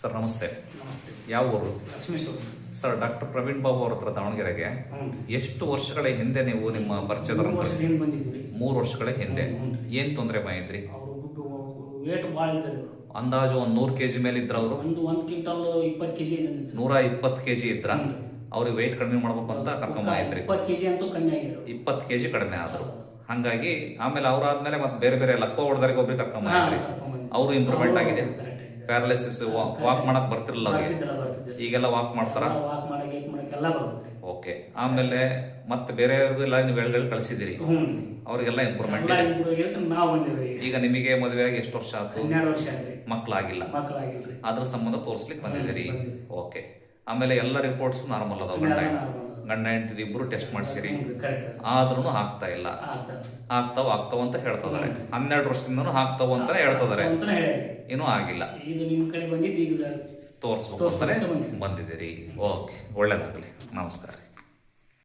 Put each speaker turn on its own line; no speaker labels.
Sir ನಮಸ್ತೆ.
ನಮಸ್ತೆ.
ಯಾವ ಊರು?
ಲಕ್ಷ್ಮೇಶ್ವರ.
ಸರ್ ಡಾಕ್ಟರ್ ಪ್ರವೀಣ್ ಬಾಬು ಅವ್ರ ಹತ್ರ ದಾವಣಗೆರೆಗೆ. ಎಷ್ಟು ವರ್ಷಗಳ ಹಿಂದೆ ನೀವು ನಿಮ್ಮ ಪರಿಚಯದ
ಮೂರು
ವರ್ಷಗಳ ಹಿಂದೆ. ಏನ್ ತೊಂದರೆ ಮಾಡಿದ್ರಿ?
ವೇಟ್ ಭಾಳ ಇದ್ದಾರೆ
ಅಂದಾಜು ಒಂದ್ ನೂರ್ ಕೆಜಿ ಮೇಲೆ ಇದ್ರ ಅವರು?
ಒಂದು ಒಂದು ಕ್ವಿಂಟಲ್ ಇಪ್ಪತ್ತು ಕೆಜಿ
ನೂರ ಇಪ್ಪತ್ತು ಕೆಜಿ ಇದ್ರ?
ಹ್ಞೂ.
ಅವ್ರಿಗೆ ವೆಯ್ಟ್ ಕಡಿಮೆ ಮಾಡ್ಬೇಕು ಅಂತ ಕರ್ಕೊಂಡ್ ಬಂದಿದ್ರಿ.
ಇಪ್ಪತ್ತು ಕೆಜಿ ಅಂತೂ ಕಮ್ಮಿ ಆಗಿದ್ರು.
ಇಪ್ಪತ್ತು ಕೆಜಿ ಕಡಿಮೆ ಆದ್ರು. ಹಂಗಾಗಿ ಆಮೇಲೆ ಅವ್ರಾದ್ಮೇಲೆ ಮತ್ತೆ ಬೇರೆ ಬೇರೆ ಲಕ್ಕ ಹೊಡೆದರಿಗೆ ಒಬ್ರಿಗೆ ಕರ್ಕೊಂಡ್ ಅವರು ಇಂಪ್ರೂವ್ಮೆಂಟ್ ಆಗಿದೆ. ಪ್ಯಾರಲೈಸಿಸ್ ವಾಕ್ ಮಾಡಕ್ ಬರ್ತಿರಲ್ಲ ಈಗೆಲ್ಲ ವಾಕ್ ಮಾಡ್ತಾರ?
ವಾಕ್ ಎಲ್ಲ ಬರುತ್ತೆ.
ಓಕೆ ಆಮೇಲೆ ಮತ್ತೆ ಬೇರೆಯವ್ರಿಗೆಲ್ಲ ನೀವು ಹೇಳಿ ಕಳಿಸಿದಿರಿ ಅವ್ರಿಗೆಲ್ಲ ಇಂಪ್ರೂವ್ಮೆಂಟ್ ಈಗ. ನಿಮಗೆ ಮದುವೆ ಆಗಿ ಎಷ್ಟು ವರ್ಷ ಆಯ್ತು?
ಹನ್ನೆರಡು ವರ್ಷ
ಮಕ್ಕಳಾಗಿಲ್ಲ ಅದ್ರ ಸಂಬಂಧ ತೋರಿಸ್ಲಿಕ್ಕೆ ಬಂದಿದ್ದೀರಿ. ಓಕೆ ಆಮೇಲೆ ಎಲ್ಲ ರಿಪೋರ್ಟ್ಸ್ ನಾರ್ಮಲ್ ಅದಾವ ಗಂಡ ಹೆಂಡ್ತಿ. ಇಬ್ರು ಟೆಸ್ಟ್ ಮಾಡಿಸಿರಿ. ಆದ್ರೂ ಆಗ್ತಾ ಇಲ್ಲ. ಆಗ್ತಾವ. ಆಗ್ತಾವ ಅಂತ ಹೇಳ್ತಿದಾರೆ. ಹನ್ನೆರಡು ವರ್ಷದಿಂದನೂ ಆಗ್ತಾವ ಅಂತಾನೆ ಹೇಳ್ತಿದಾರೆ. ಏನೂ ಆಗಿಲ್ಲ. ತೋರಿಸ್ಬೇಕು ಅಂತಾನೆ. ಬಂದಿದ್ದೀರಿ. ಓಕೆ ಒಳ್ಳೇದಾಗಲಿ. ನಮಸ್ಕಾರ.